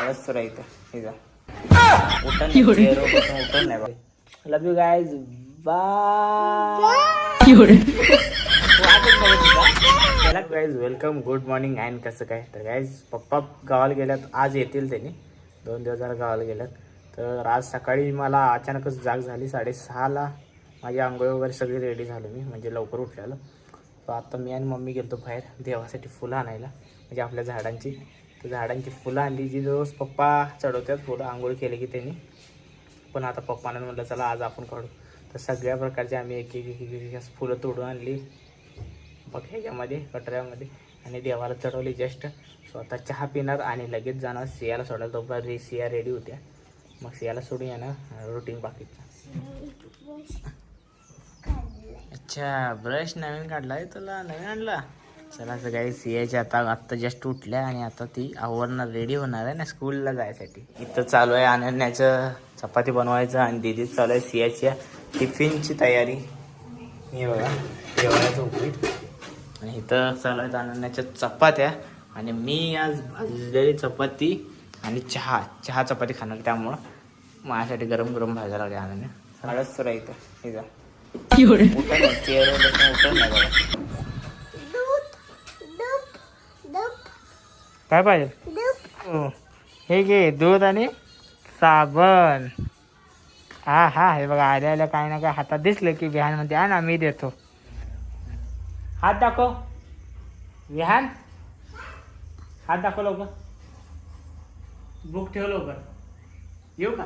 आळस इथं हे जा love you guys welcome good morning and कसं काय? तर गाईज पप्पा गावाला गेल्यात. आज येतील त्यांनी. दोन दिवस जरा गावाला गेल्यात. तर आज सकाळी मला अचानकच जाग झाली. साडेसहाला माझी आंघोळ वगैरे सगळी रेडी झालो मी. म्हणजे लवकर उठलेलं. तर आता मी आणि मम्मी गेलो बाहेर देवासाठी फुलं आणायला म्हणजे आपल्या झाडांची. तर झाडांची फुलं आणली जी रोज पप्पा चढवतात फुलं आंघोळ केले की त्यांनी. पण आता पप्पानं म्हटलं चला आज आपण काढू. तर सगळ्या प्रकारचे आम्ही एक एक एक एक फुलं तोडून आणली. बघ ह्याच्यामध्ये कटऱ्यामध्ये. आणि देवाला चढवली जस्ट. स्वतः चहा पिणार आणि लगेच जाणार. सियाला सोडायला. तोपर्यंत रे सिया रेडी होत्या. मग सियाला सोडून येणार. रुटीन बाकीचं. अच्छा ब्रश नवीन काढला आहे तुला? नवीन आणला? चला असं काही सियाची आता आत्ता जस्ट उठल्या आणि आता ती आवरणार रेडी होणार आहे ना स्कूलला जायसाठी. इथं चालू आहे अनन्याचं चपाती बनवायचं आणि दिदी चालू आहे सियाच्या टिफिनची तयारी. हे बघा जेवणाचं उपीट. आणि इथं चालू आहेत अनन्याच्या चपात्या. आणि मी आज भाजलेली चपाती आणि चहा चहा चपाती खाणार त्यामुळं. माझ्यासाठी गरम गरम भाजायला लागले अनन्या. हळद सुरू आहे इथं. काय पाहिजे? हे घे दूध आणि साबण. हा हा हे बघा आल्या आल्या काय ना काय हातात दिसलं की विहान म्हणते हा ना मी देतो. हात दाखव. विहान हात दाखव लवकर. बुक ठेव लवकर. येऊ का?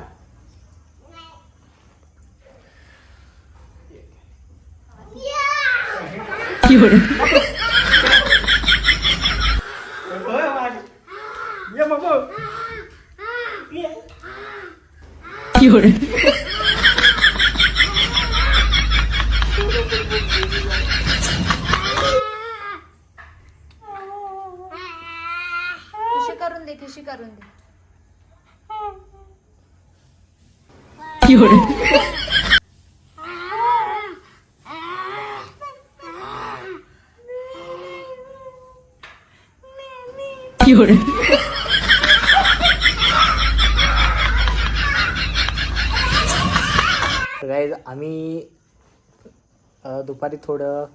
You're. You're. करून दे ठेशी करून दे गाईज आम्ही दुपारी थोडं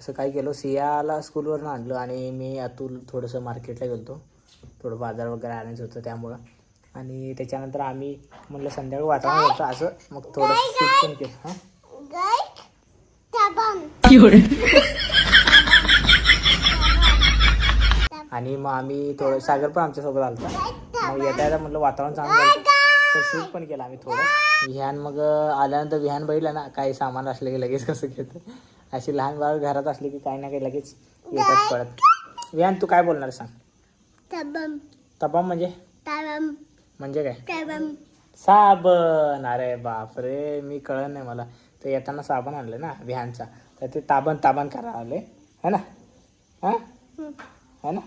असं काय केलो सियाला स्कूलवरून आणलं आणि मी अतुल थोडंसं मार्केटला गेलो थोडं बाजार वगैरे आणायचं होतं त्यामुळं. आणि त्याच्यानंतर आम्ही म्हटलं संध्याकाळी वातावरण होतं असं. मग थोडं स्किप पण केलं. हां? आणि मग आम्ही थोडं सागर पण आमच्यासोबत आलता. मग येता येता म्हटलं वातावरण चांगलं तर शूट पण केलं आम्ही थोडं. विहान मग आल्यानंतर विहान बघितलं ना काही सामान असलं की लगेच कसं घेतं. अशी लहान बाळ घरात असली की काही ना काही लगेच येतात पडत. विहान तू काय बोलणार सांग? तबाम. म्हणजे? म्हणजे काय? साबण. अरे बापरे मी कळलं नाही मला. तर येताना साबण आणलं ना विहानचा. तर ते ताबण ताबण करा आले. है ना? हा? है ना?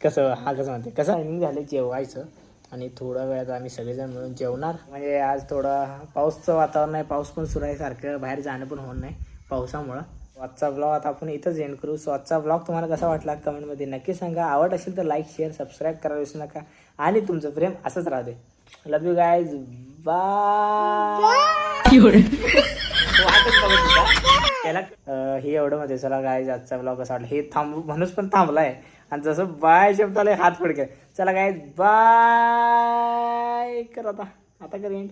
कसं हा कसं म्हणते कसं टायमिंग झालं जेवायचं आणि थोड्या वेळात आम्ही सगळेजण मिळून जेवणार. म्हणजे आज थोडा पाऊसचं वातावरण आहे पाऊस पण सुरू आहे सारखं बाहेर जाणं पण होत नाही पावसामुळं. आजचा ब्लॉग आता आपण इथंच एंड करू. सो आजचा ब्लॉग तुम्हाला कसा वाटला कमेंटमध्ये नक्की सांगा. आवड असेल तर लाईक शेअर सबस्क्राईब करायला विसरू नका. आणि तुमचं प्रेम असंच राहू दे. लव यू गायज बाय त्याला हे एवढं मध्ये चला गाय आजचा ब्लॉग कसा वाटला. हे थांब म्हणूनच पण थांबलाय. आणि जसं बाय शब्दाला हात फडके चला गाय बाय कर आता. आता करेन